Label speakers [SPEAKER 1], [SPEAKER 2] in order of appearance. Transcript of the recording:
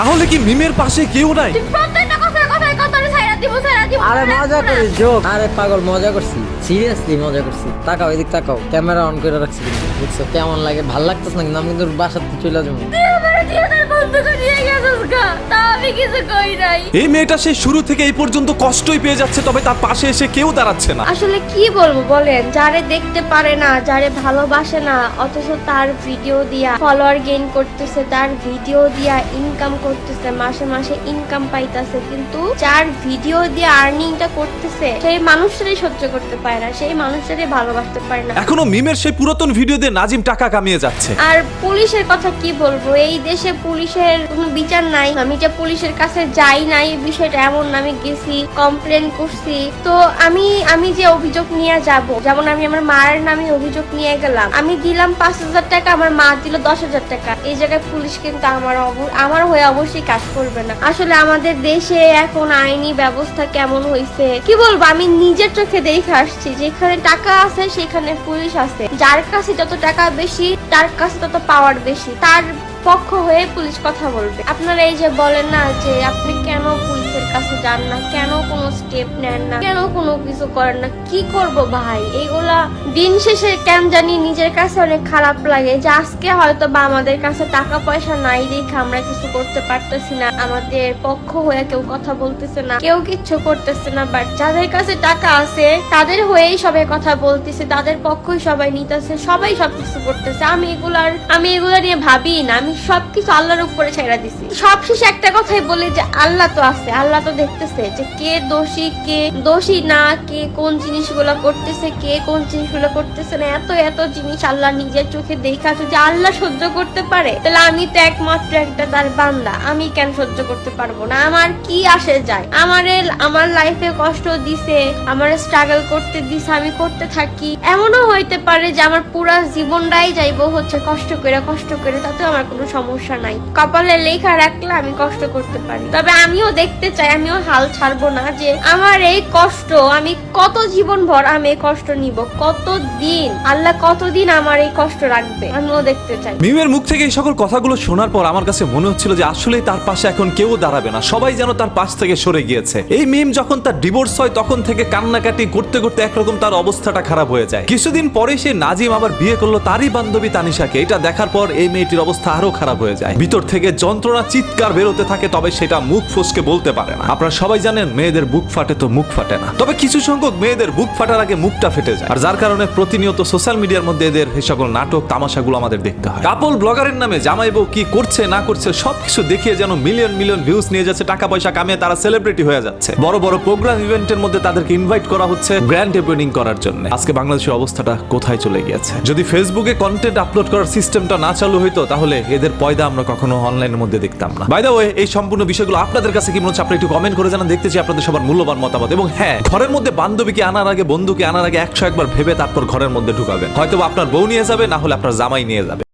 [SPEAKER 1] তাহলে কি মিমের পাশে কেউ নাই?
[SPEAKER 2] প্রত্যেকটা কথায় কথায় কথায় ছাইরা দিব ছাইরা দিব
[SPEAKER 3] আরে মজা করি জোক। আরে পাগল মজা করছি। সিরিয়াসলি মজা করছি। তাকাও এদিক তাকাও। ক্যামেরা অন করে রাখছি কিন্তু বুঝছ? কেমন লাগে? ভালো লাগতেছ না কিন্তু আমি কিন্তু বাসার চলে যাব।
[SPEAKER 2] তুই আমার থিয়েটার বন্ধ করে নিয়ে গেছিস গা? তা আমি কিছু কই নাই।
[SPEAKER 1] এই মেয়েটা সে শুরু থেকে এই পর্যন্ত কষ্টই পেয়ে যাচ্ছে তবে তার পাশে এসে কেউ দাঁড়াচ্ছে না।
[SPEAKER 4] আসলে কি বলব বলেন যারে দেখতে পারে না যারে ভালোবাসে না অথচ তার ভিডিও দিয়া ফলোয়ার গেইন করতেছে তার ভিডিও দিয়া ইনকাম করতেছে মাসে মাসে ইনকাম পাইতাছে কিন্তু যার ভিডিও দিয়ে আর্নিংটা করতেছে সেই মানুষটারই সহ্য করতে পারে না সেই মানুষটারই ভালোবাসতে পারে না।
[SPEAKER 1] এখনও মিমের সেই পুরাতন ভিডিও দিয়ে নাজিম টাকা কামিয়ে যাচ্ছে।
[SPEAKER 4] আর পুলিশের কথা কি বলব এই দেশে পুলিশের কোনো বিচার নাই, আমি যে পুলিশের কাছে যাই নাই বিষয়টা এমন না, আমি গেছি কমপ্লেন করছি। তো আমি আমি যে অভিযোগ নিয়ে যাব, যেমন আমি আমার মায়ের নামে অভিযোগ নিয়ে গেলাম, আমি দিলাম পাঁচ হাজার টাকা, আমার মা দিল দশ হাজার টাকা। এই জায়গায় পুলিশ কিন্তু আমার আমার হয়ে অবশ্যই কাজ করবে না। আসলে আমাদের দেশে এখন আইনি ব্যবস্থা কেমন হয়েছে কি বলব, আমি নিজের চোখে দেখে আসছি, যেখানে টাকা আছে, সেখানে পুলিশ আছে। যার কাছে যত টাকা বেশি, তার কাছে তত পাওয়ার বেশি। তার পক্ষ হয়ে পুলিশ কথা বলবে। আপনারা এই যে বলেন না যে আপনি কেন পুলিশের কাছে যান না। কেন কোনো স্টেপ নেন না? কেন কোনো কিছু করেন না? কি করব ভাই? এইগুলা দিন শেষে কেন জানি নিজের কাছে অনেক খারাপ লাগে। যে আজকে হয়তো বা আমাদের কাছে টাকা পয়সা নাই দেখে আমরা কিছু করতে পারতেছি না। আমাদের পক্ষ হয়ে কেউ কথা বলতেছে না, কেউ কিচ্ছু করতেছে না। বাট যাদের কাছে টাকা আছে, তাদের হয়েই সবাই কথা বলতেছে। তাদের পক্ষই সবাই নিতেছে, সবাই সবকিছু করতেছে। আমি এগুলার, আমি এগুলা নিয়ে ভাবি না। আমি সবকিছু আল্লাহর উপরে ছেড়ে দিছি। সবশেষে একটা কথাই বলি যে আল্লাহ তো আছে। আল্লাহ তো দেখতেছে যে কে দোষী কে দোষী না, কে কোন জিনিসগুলো করতেছে, কে কোন জিনিসগুলো করতেছে না, এত এত জিনিস আল্লাহ নিজের চোখে দেখা যদি আল্লাহ সহ্য করতে পারে, তাহলে আমি তো একমাত্র একটা তার বান্দা, আমি কেন সহ্য করতে পারব না? আমার কি আসে যায়? আমার আমার লাইফে কষ্ট দিছে, আমার স্ট্রাগল করতে দিছে, আমি করতে থাকি। এমনও হইতে পারে যে আমার পুরো জীবনটাই যাইবো হচ্ছে কষ্ট করে কষ্ট করে তাতে আমার কোনো সমস্যা নাই। কপালে লেখা রাখলে আমি কষ্ট করতে পারি। তবে আমিও দেখতে চাই, আমিও হাল ছাড়বো না যে আমার এই কষ্ট, আমি কত জীবন ভর আমি এই কষ্ট নিব কত দিন আল্লাহ কতদিন আমার এই কষ্ট রাখবে, আমিও দেখতে চাই।
[SPEAKER 1] মিমের মুখ থেকে এই সকল কথাগুলো শোনার পর আমার কাছে মনে হচ্ছিল যে আসলেই তার পাশে এখন কেউ দাঁড়াবে না, সবাই যেন তার পাশ থেকে সরে গিয়েছে। এই মিম যখন তার ডিভোর্স হয়, তখন থেকে কান্নাকাটি করতে করতে একরকম তার অবস্থাটা খারাপ হয়ে যায়। কিছুদিন পরে সে নাজিম আবার বিয়ে করল তারই বান্ধবী তানিশাকে। এটা দেখার পর এই মেয়েটির অবস্থা আরও খারাপ হয়ে যায়। ভিতর থেকে যন্ত্রণা, চিৎকার বেরোতে থাকে, তবে সেটা মুখ ফসকে বলতে পারে না। আপনারা সবাই জানেন মেয়েদের বুক ফাটে তো মুখ ফাটে না। তবে কিছু সংখ্যক মেয়েদের বুক ফাটার আগে মুখটা ফেটে যায়। আর যার কারণে প্রতিনিয়ত সোশ্যাল মিডিয়ার মধ্যে এদের এই সকল নাটক, তামাশাগুলো আমাদের দেখতে হয়। কাপল ব্লগারের নামে জামাই বউ কি করছে, না করছে, সবকিছু দেখিয়ে যেন মিলিয়ন মিলিয়ন ভিউজ নিয়ে যাচ্ছে, টাকা পয়সা কামিয়ে তারা সেলিব্রিটি হয়ে যাচ্ছে। বড় বড় প্রোগ্রাম ইভেন্টের মধ্যে তাদেরকে ইনভাইট করা হচ্ছে গ্র্যান্ড ওপেনিং করার জন্য। আজকে বাংলাদেশের অবস্থাটা কোথায় চলে গিয়েছে? যদি ফেসবুকে কন্টেন্ট আপলোড করার সিস্টেমটা না চালু হইতো, তাহলে এদের পয়দা আমরা কখনো অনলাইনের মধ্যে দেখতাম না। বাই দ্য ওয়ে এই সম্পূর্ণ বিষয়গুলো আপনাদের কাছে কি মনে হচ্ছে? আপনি একটু কমেন্ট করে জানান দেখতে চাই আপনাদের সবার মূল্যবান মতামত। এবং হ্যাঁ ঘরের মধ্যে বান্ধবীকে আনার আগে, বন্ধুকে আনার আগে একশো একবার ভেবে তারপর ঘরের মধ্যে ঢুকাবে হয়তো আপনার বউ নিয়ে যাবে, না হলে আপনার জামাই নিয়ে যাবে।